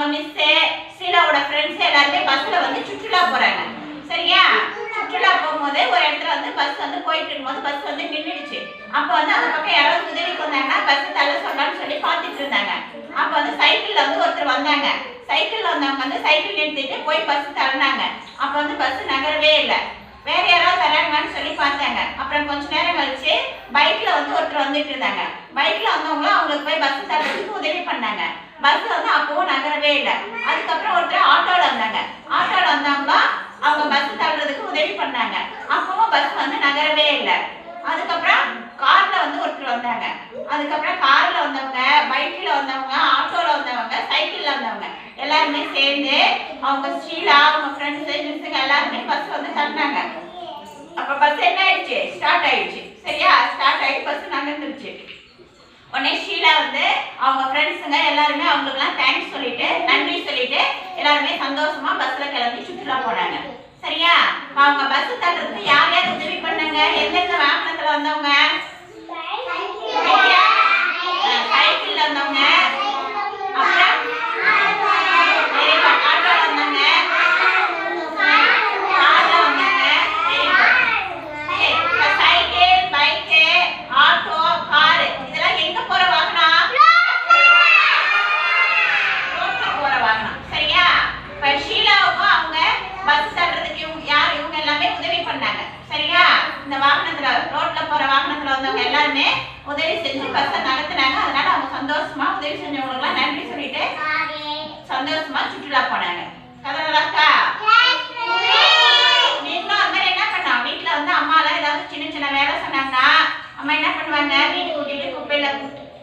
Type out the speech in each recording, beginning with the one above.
அவங்க miss சீலாவோட friends எல்லாருமே பஸ்ஸில் வந்து சுற்றுலா போகிறாங்க சரியா? சுற்றுலா போகும்போது ஒரு இடத்துல வந்து பஸ் வந்து போயிட்டு இருக்கும்போது பஸ் வந்து நின்றுடுச்சு அப்போ வந்து அந்த பக்கம் யாராவது உதவிக்கு வந்தாங்கன்னா பஸ் தள்ள சொல்லலாம்னு சொல்லி பார்த்துட்டு இருந்தாங்க. அப்போ வந்து சைக்கிளில் வந்து ஒருத்தர் வந்தாங்க. சைக்கிளில் வந்தவங்க வந்து சைக்கிள் நிறுத்திட்டு போய் பஸ் தள்ளினாங்க. அப்போ வந்து பஸ் நகரவே இல்லை. வேற யாராவது வராங்கன்னு சொல்லி பார்த்தாங்க. அப்புறம் கொஞ்ச நேரம் கழிச்சு பைக்ல வந்து ஒருத்தர் வந்துட்டு இருந்தாங்க. பைக்ல வந்தவங்க அவங்களுக்கு போய் பஸ் தள்ளுறதுக்கு உதவி பண்ணாங்க. பஸ் வந்து அப்பவும் நகரவே இல்லை. அதுக்கப்புறம் ஒருத்தர் ஆட்டோல வந்தாங்க. ஆட்டோல வந்தாங்களா அவங்க பஸ் தள்ளுறதுக்கு உதவி பண்ணாங்க. அப்பவும் பஸ் வந்து நகரவே இல்லை. அதுக்கப்புறம் கார்ல வந்து ஒருத்தர் வந்தாங்க. அதுக்கப்புறம் கார்ல வந்தவங்க பைக்ல வந்தவங்க ஆட்டோல வந்தவங்க சைக்கிள்ல வந்தவங்க எல்லாருமே சேர்ந்து அவங்க ஸ்ரீலா அவங்க ஃப்ரெண்ட்ஸ் மிஸ்ஸுங்க எல்லாருமே பஸ் வந்து தள்ளினாங்க. அப்ப பஸ் என்ன ஆயிடுச்சு? ஸ்டார்ட் ஆயிடுச்சு சரியா ஸ்டார்ட் ஆகி பஸ் நகர்ந்துருச்சு உடனே ஷீலா வந்து அவங்க ஃப்ரெண்ட்ஸுங்க எல்லாருமே அவங்களுக்குலாம் தேங்க்ஸ் சொல்லிட்டு நன்றி சொல்லிட்டு எல்லாருமே சந்தோஷமா பஸ்ல கிளம்பி சுற்றுலா போனாங்க. சரியா? அவங்க பஸ் தட்டுறதுக்கு யார் யார் உதவி பண்ணாங்க. எந்தெந்த வாகனத்துல வந்தவங்க சரியா? அஹ் சைக்கிள்ல வந்தவங்க அப்புறம் very good. ஆட்டோல வந்தவங்க கார்ல வந்தவங்க very good. சரி, இப்ப சைக்கிள் பைக்கு ஆட்டோ காரு இதெல்லாம் எங்க போற வாகனம் ரோட்ல போற வாகனம் சரியா இப்ப ஷீலாவுக்கும் அவங்க பஸ் தள்ளுறதுக்கு இவங்க யார் இவங்க எல்லாமே உதவி பண்ணாங்க சரியா இந்த வாகனத்துல ரோட்ல போற வாகனத்துல வந்தவங்க எல்லாருமே உதவி செஞ்சு பஸ்ஸை நடத்துனாங்க. அதனால அவங்க சந்தோஷமா உதவி செஞ்சவங்களுக்குலாம் நன்றி சொல்லிட்டு சந்தோஷமா சுற்றுலா போனாங்க. கதை நல்லா நீங்களும் அந்த மாதிரி என்ன பண்ணலாம் வீட்ல வந்து அம்மாலாம் ஏதாவது சின்ன சின்ன வேலை சொன்னாங்கன்னா அம்மா என்ன பண்ணுவாங்க? வீட்டு கூட்டிட்டு குப்பையில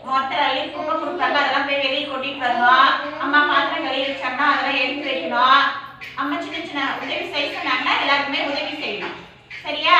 மொத்தம் அள்ளி குப்பை கொடுப்பாங்க. அதெல்லாம் போய் வெளியே கொட்டிட்டு வரணும். அம்மா பாத்திரம் கழுவி வச்சாங்கன்னா அதெல்லாம் எடுத்து வைக்கணும். அம்மா சின்ன சின்ன உதவி செய்ய சொன்னாங்கன்னா எல்லாருக்குமே உதவி செய்யணும். சரியா?